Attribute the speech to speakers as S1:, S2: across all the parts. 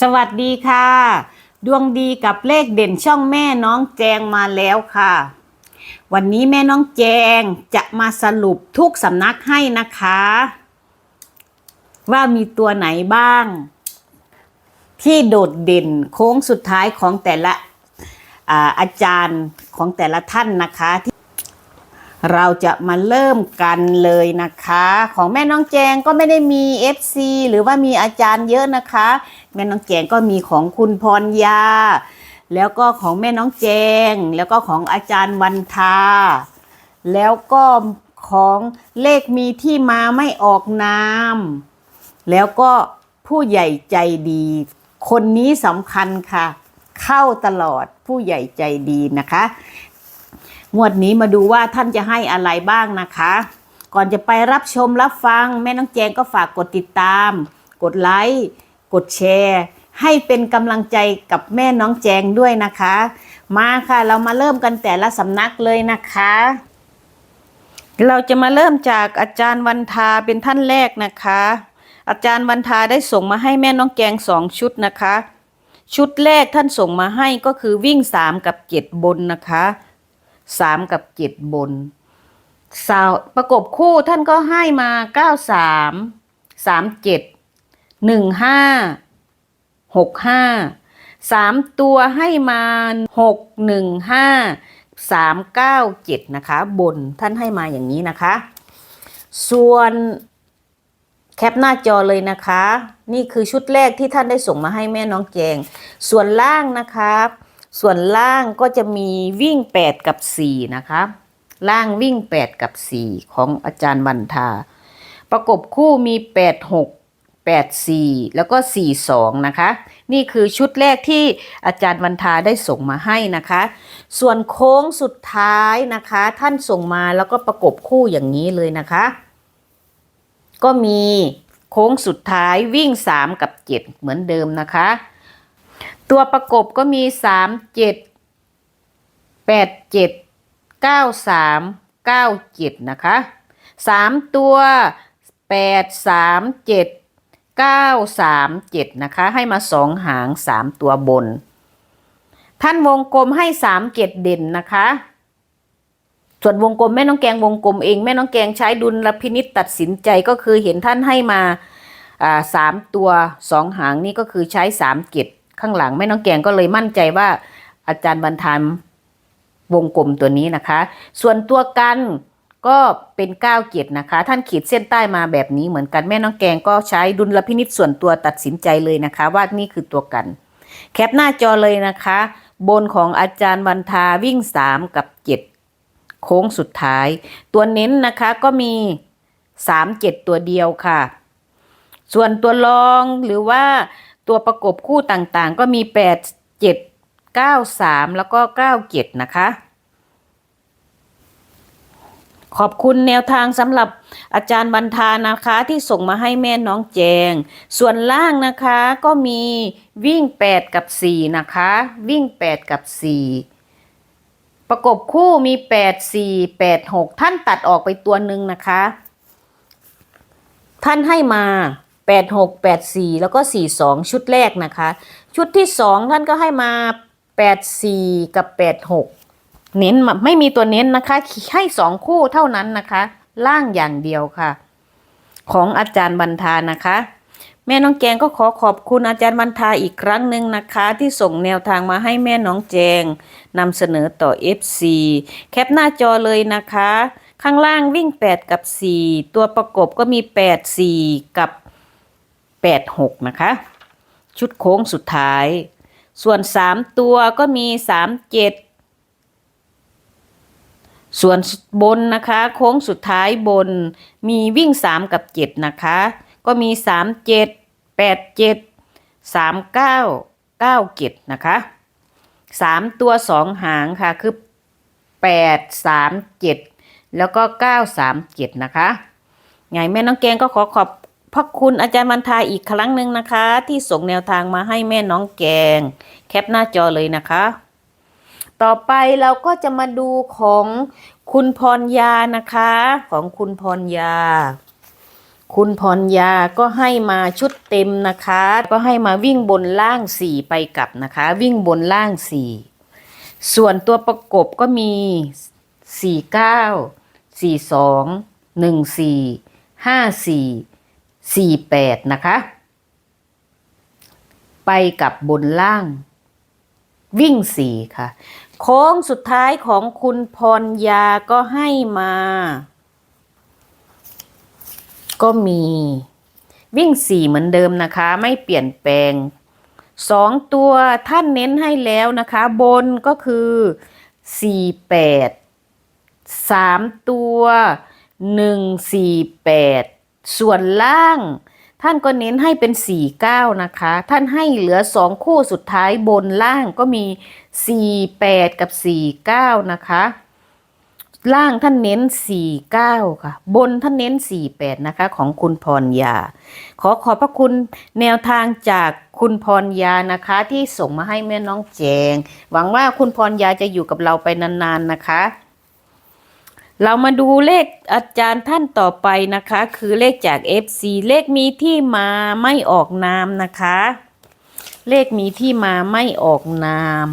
S1: สวัสดีค่ะ ดวงดีกับเลขเด่นช่องแม่น้องแจงมาแล้วค่ะ วันนี้แม่น้องแจงจะมาสรุปทุกสำนักให้นะคะ ว่ามีตัวไหนบ้าง ที่โดดเด่นโค้งสุดท้ายของแต่ละอาอาจารย์ของแต่ละท่านนะคะที่เราจะมาเริ่มกันเลยนะคะ ของแม่น้องแจงก็ไม่ได้มี FC หรือว่ามีอาจารย์เยอะนะคะ แม่น้องแจงก็มีของคุณพรยา แล้วก็ของแม่น้องแจง แล้วก็ของอาจารย์วันทา แล้วก็ของเลขมีที่มาไม่ออกนาม แล้วก็ผู้ใหญ่ใจดี คนนี้สำคัญค่ะ เข้าตลอดผู้ใหญ่ใจดีนะคะ งวดนี้มาดูว่าท่านจะให้อะไรบ้างนะคะ ก่อนจะไปรับชมรับฟัง แม่น้องแจงก็ฝากกดติดตาม กดไลค์ กดแชร์ ให้เป็นกำลังใจกับแม่น้องแจงด้วยนะคะ มาค่ะเรามาเริ่มกันแต่ละสำนักเลยนะคะ เราจะมาเริ่มจากอาจารย์วันทาเป็นท่านแรกนะคะ อาจารย์วันทาได้ส่งมาให้แม่น้องแกงสองชุดนะคะ ชุดแรกท่านส่งมาให้ก็คือวิ่งสามกับเจ็ดบนนะคะสามกับเจ็ดบนสาวประกบคู่ท่านก็ให้มาเก้าสามสามเจ็ด หนึ่งห้าหกห้าสามตัวให้มาหกหนึ่งห้าสามเก้าเจ็ดนะคะ บนท่านให้มาอย่างนี้นะคะ ส่วนแคปหน้าจอเลยนะคะ นี่คือชุดแรกที่ท่านได้ส่งมาให้แม่น้องแจง ส่วนล่างนะคะส่วนล่างก็จะมีวิ่ง 8 กับ 4 นะคะ ล่างวิ่ง 8 กับ 4 ของอาจารย์วันทา ประกบคู่มี 8 6 8 4 แล้วก็ 4 2 นะคะ นี่คือชุดแรกที่อาจารย์วันทาได้ส่งมาให้นะคะ ส่วนโค้งสุดท้ายนะคะ ท่านส่งมาแล้วก็ประกบคู่อย่างนี้เลยนะคะ ก็มีโค้งสุดท้ายวิ่ง 3 กับ 7 เหมือนเดิมนะคะ ตัวประกบก็มี 3 7 8 7 9 3 9 7 นะคะ 3 ตัว 8 3 7 9 3 7 นะคะ ให้มา2หาง3ตัวบน ท่านวงกลมให้3เกตเด่นนะคะ ส่วนวงกลมแม่น้องแกงวงกลมเองแม่น้องแกงใช้ดุลพินิษตัดสินใจก็คือเห็นท่านให้มาสามตัวสองหางนี่ก็คือใช้สามเกตข้างหลังแม่น้องแกงก็เลยมั่นใจว่าอาจารย์บรรทานวงกลมตัวนี้นะคะ ส่วนตัวกัน ก็เป็น9เกียรตินะคะ ท่านขีดเส้นใต้มาแบบนี้เหมือนกันแม่น้องแกงก็ใช้ดุลพินิษส่วนตัวตัดสินใจเลยนะคะ ว่านี่คือตัวกัน แคปหน้าจอเลยนะคะ บนของอาจารย์บรรทาวิ่ง 3 กับ 7 โค้งสุดท้าย ตัวเน้นนะคะก็มี 3 7 ตัวเดียวค่ะ ส่วนตัวรองหรือว่าตัวประกบคู่ต่างๆ ก็มี 8 7 9 3 แล้วก็ 9 7 นะคะ ขอบคุณแนวทางสำหรับอาจารย์บรรทานะคะที่ส่งมาให้แม่น้องแจง ส่วนล่างนะคะก็มีวิ่ง 8 กับ 4 นะคะ วิ่ง 8 กับ 4 ประกบคู่มี 8 4 8 6 ท่านตัดออกไปตัวหนึ่งนะคะ ท่านให้มา 8 6 8 4 แล้วก็ 4 2 ชุดแรกนะคะ ชุดที่ 2 ท่านก็ให้มา 8 4 กับ 8 6 เน้นไม่มีตัวเน้นนะคะ ให้สองคู่เท่านั้นนะคะ ล่างอย่างเดียวค่ะ ของอาจารย์บรรทานะคะ แม่น้องแจงก็ขอขอบคุณอาจารย์บรรทาอีกครั้งหนึ่งนะคะ ที่ส่งแนวทางมาให้แม่น้องแจงนำเสนอต่อ FC แคปหน้าจอเลยนะคะ ข้างล่างวิ่ง 8 กับ 4 ตัวประกบก็มี 8 4 กับ 8 6 นะคะ ชุดโค้งสุดท้าย ส่วน 3 ตัวก็มี 3 7 ส่วนบนนะคะ โค้งสุดท้ายบนมีวิ่ง 3 กับ 7 นะคะ ก็มี 3 7 8 7 3 9 9 7 นะคะ 3 ตัว 2 หางค่ะ คือ 8 3 7 แล้วก็ 9 3 7 นะคะไงแม่น้องแกงก็ขอขอบพระคุณอาจารย์มันทาอีกครั้งหนึ่งนะคะ ที่ส่งแนวทางมาให้แม่น้องแกง แคปหน้าจอเลยนะคะ ต่อไปเราก็จะมาดูของคุณพรยานะคะ ของคุณพรยา คุณพรยาก็ให้มาชุดเต็มนะคะ ก็ให้มาวิ่งบนล่างสี่ไปกลับนะคะ วิ่งบนล่างสี่ส่วนตัวประกบก็มีสี่เก้าสี่สองหนึ่งสี่ห้าสี่สี่แปดนะคะ ไปกับบนล่าง วิ่งสี่ค่ะ โค้งสุดท้ายของคุณพรยาก็ให้มา ก็มีวิ่งสี่เหมือนเดิมนะคะ ไม่เปลี่ยนแปลงสองตัวท่านเน้นให้แล้วนะคะ บนก็คือสี่แปดสามตัวหนึ่งสี่แปดส่วนล่าง ท่านก็เน้นให้เป็นสี่เก้านะคะ ท่านให้เหลือสองคู่สุดท้ายบนล่างก็มีสี่แปดกับสี่เก้านะคะ ล่างท่านเน้น49ค่ะ บนท่านเน้น48นะคะ ของคุณพรยา ขอขอบพระคุณแนวทางจากคุณพรยานะคะที่ส่งมาให้แม่น้องแจง หวังว่าคุณพรยาจะอยู่กับเราไปนานๆนะคะ เรามาดูเลขอาจารย์ท่านต่อไปนะคะ คือเลขจาก FC เลขมีที่มาไม่ออกนามนะคะ เลขมีที่มาไม่ออกนาม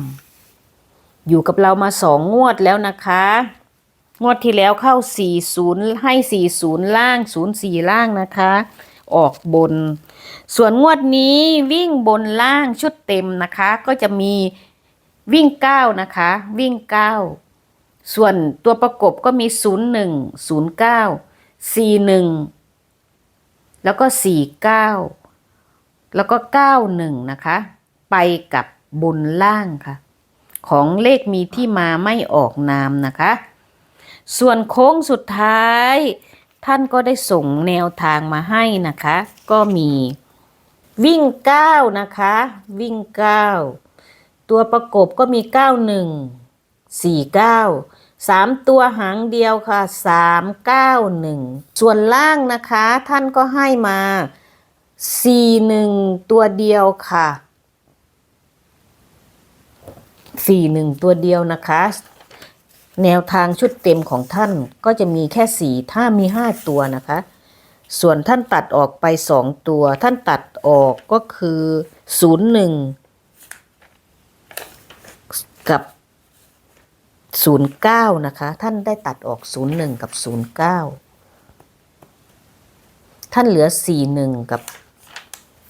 S1: อยู่กับเรามาสองงวดแล้วนะคะ งวดที่แล้วเข้า 40 ให้ 40 ล่าง 04 ล่างนะคะ ออกบน ส่วนงวดนี้วิ่งบนล่างชุดเต็มนะคะ ก็จะมีวิ่ง 9 นะคะ วิ่ง 9 ส่วนตัวประกบก็มี 01 09 41 แล้วก็ 49 แล้วก็ 91 นะคะ ไปกับบนล่างค่ะ ของเลขมีที่มาไม่ออกนามนะคะ ส่วนโค้งสุดท้าย ท่านก็ได้ส่งแนวทางมาให้นะคะ ก็มีวิ่ง 9 นะคะ วิ่ง 9 ตัวประกบก็มี 91 49 3ตัวหางเดียวค่ะ391ส่วนล่างนะคะท่านก็ให้มา41ตัวเดียวค่ะ41ตัวเดียวนะคะ แนวทางชุดเต็มของท่านก็จะมีแค่สี่ถ้ามีห้าตัวนะคะ ส่วนท่านตัดออกไปสองตัว ท่านตัดออกก็คือศูนย์หนึ่งกับ ศูนย์เก้านะคะ ท่านได้ตัดออกศูนย์หนึ่งกับศูนย์เก้าท่านเหลือสี่หนึ่งกับ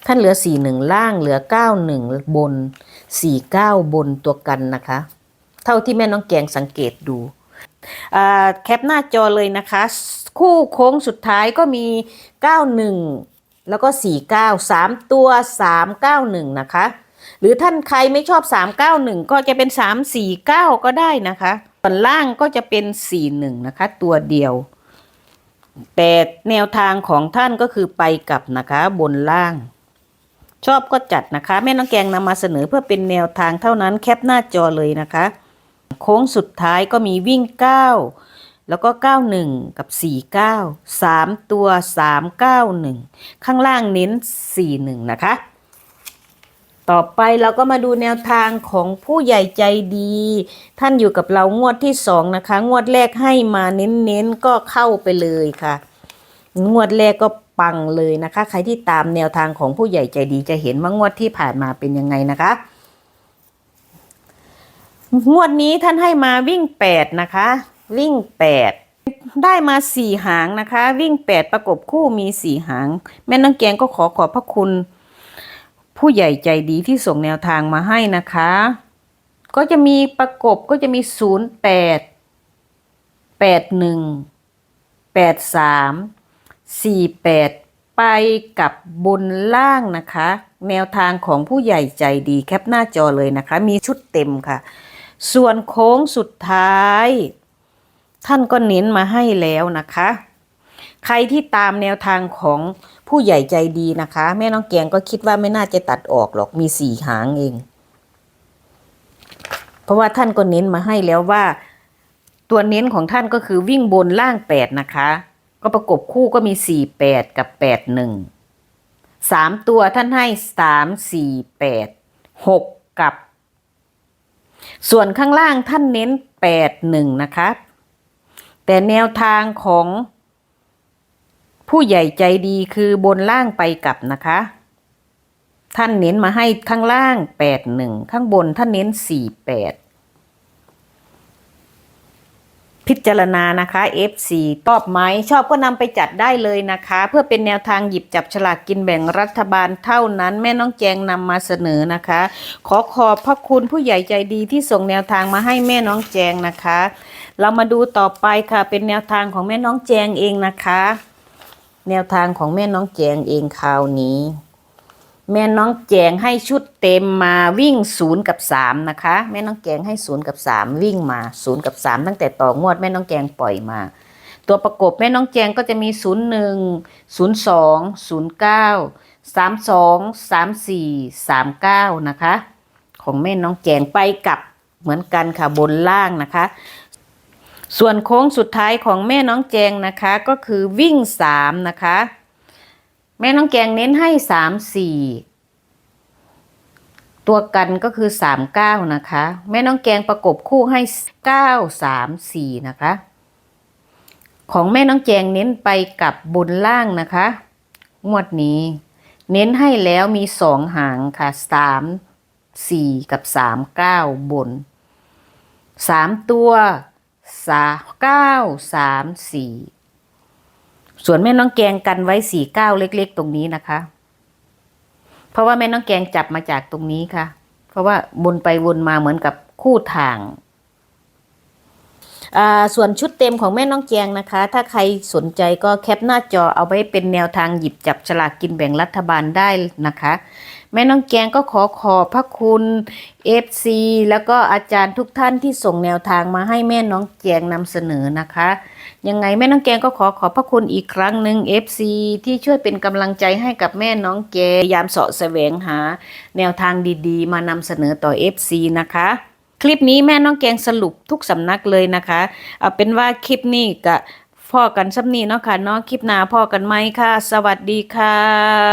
S1: ท่านเหลือสี่หนึ่งล่างเหลือเก้าหนึ่งบนสี่เก้าบนตัวกันนะคะ เท่าที่แม่น้องแกงสังเกตดูแคปหน้าจอเลยนะคะ คู่โค้งสุดท้ายก็มี 91 แล้วก็ 49 3 ตัว 391 นะคะ หรือท่านใครไม่ชอบ 391 ก็จะเป็น 349 ก็ได้นะคะส่วนล่างก็จะเป็น 41 นะคะ ตัวเดียว แต่แนวทางของท่านก็คือไปกลับนะคะบนล่าง ชอบก็จัดนะคะ แม่น้องแกงนำมาเสนอเพื่อเป็นแนวทางเท่านั้นแคปหน้าจอเลยนะคะ โค้งสุดท้ายก็มีวิ่ง 9 แล้วก็ 91 กับ 49 3 ตัว 391 ข้างล่างเน้น 41 นะคะ ต่อไปเราก็มาดูแนวทางของผู้ใหญ่ใจดี ท่านอยู่กับเรางวดที่2นะคะ งวดแรกให้มาเน้นๆก็เข้าไปเลยค่ะ งวดแรกก็ปังเลยนะคะ ใครที่ตามแนวทางของผู้ใหญ่ใจดีจะเห็นว่างวดที่ผ่านมาเป็นยังไงนะคะ งวดนี้ท่านให้มาวิ่งแปดนะคะ วิ่งแปดได้มาสี่หางนะคะ วิ่งแปดประกบคู่มีสี่หาง แม่น้องแกงก็ขอขอบพระคุณ ผู้ใหญ่ใจดีที่ส่งแนวทางมาให้นะคะ ก็จะมีประกบก็จะมีศูนย์แปดแปดหนึ่งแปดสามสี่แปดไปกับบนล่างนะคะ แนวทางของผู้ใหญ่ใจดีแคปหน้าจอเลยนะคะ มีชุดเต็มค่ะ ส่วนโค้งสุดท้าย ท่านก็เน้นมาให้แล้วนะคะ ใครที่ตามแนวทางของ ผู้ใหญ่ใจดีนะคะ แม่น้องแกงก็คิดว่าไม่น่าจะตัดออกหรอกมีสี่หางเอง เพราะว่าท่านก็เน้นมาให้แล้วว่า ตัวเน้นของท่านก็คือวิ่งบนล่างแปดนะคะ ก็ประกบคู่ก็มีสี่แปดกับแปดหนึ่งสามตัวท่านให้สามสี่แปดหกกับ ส่วนข้างล่างท่านเน้นแปดหนึ่งนะคะ แต่แนวทางของ ผู้ใหญ่ใจดีคือบนล่างไปกลับนะคะ ท่านเน้นมาให้ข้างล่างแปดหนึ่งข้างบนท่านเน้นสี่แปดพิจารณานะคะ F4 ตอบไหมชอบก็นำไปจัดได้เลยนะคะ เพื่อเป็นแนวทางหยิบจับฉลากกินแบ่งรัฐบาลเท่านั้น แม่น้องแจงนำมาเสนอนะคะ ขอขอบพระคุณผู้ใหญ่ใจดีที่ส่งแนวทางมาให้แม่น้องแจงนะคะ เรามาดูต่อไปค่ะเป็นแนวทางของแม่น้องแจงเองนะคะ แนวทางของแม่น้องแจงเองคราวนี้ แม่น้องแจงให้ชุดเต็มมาวิ่งศูนย์กับสามนะคะ แม่น้องแจงให้ศูนย์กับสามวิ่งมาศูนย์กับสามตั้งแต่ต่องวดแม่น้องแจงปล่อยมา ตัวประกบแม่น้องแจงก็จะมีศูนย์หนึ่งศูนย์สองศูนย์เก้าสามสองสามสี่สามเก้านะคะ ของแม่น้องแจงไปกับเหมือนกันค่ะบนล่างนะคะ ส่วนโค้งสุดท้ายของแม่น้องแจงนะคะก็คือวิ่งสามนะคะ แม่น้องแจงเน้นให้สามสี่ตัวกันก็คือสามเก้านะคะ แม่น้องแกงประกบคู่ให้เก้าสามสี่นะคะ ของแม่น้องแจงเน้นไปกับบนล่างนะคะงวดนี้ เน้นให้แล้วมีสองหางค่ะสามสี่กับสามเก้าบนสามตัว สาเก้าสามสี่ส่วนแม่น้องแกงกันไว้สี่เก้าเล็ก ๆ ตรงนี้นะคะ เพราะว่าแม่น้องแกงจับมาจากตรงนี้ค่ะ เพราะว่าวนไปวนมาเหมือนกับคู่ทาง ส่วนชุดเต็มของแม่น้องแจงนะคะ ถ้าใครสนใจก็แคปหน้าจอเอาไว้เป็นแนวทางหยิบจับฉลากกินแบ่งรัฐบาลได้นะคะ แม่น้องแจงก็ขอขอบพระคุณ FC แล้วก็อาจารย์ทุกท่านที่ส่งแนวทางมาให้แม่น้องแจงนำเสนอนะคะ ยังไงแม่น้องแกงก็ขอขอบพระคุณอีกครั้งหนึ่ง FC ที่ช่วยเป็นกำลังใจให้กับแม่น้องแกพยายามเสาะแสวงหา แนวทางดีๆ มานำเสนอต่อ FC นะคะ คลิปนี้แม่น้องแกงสรุปทุกสำนักเลยนะคะเอาเป็นว่าคลิปนี้ก็พ่อกันซ้ำนี้เนาะค่ะเนาะคลิปหน้าพ่อกันไหมค่ะ สวัสดีค่ะ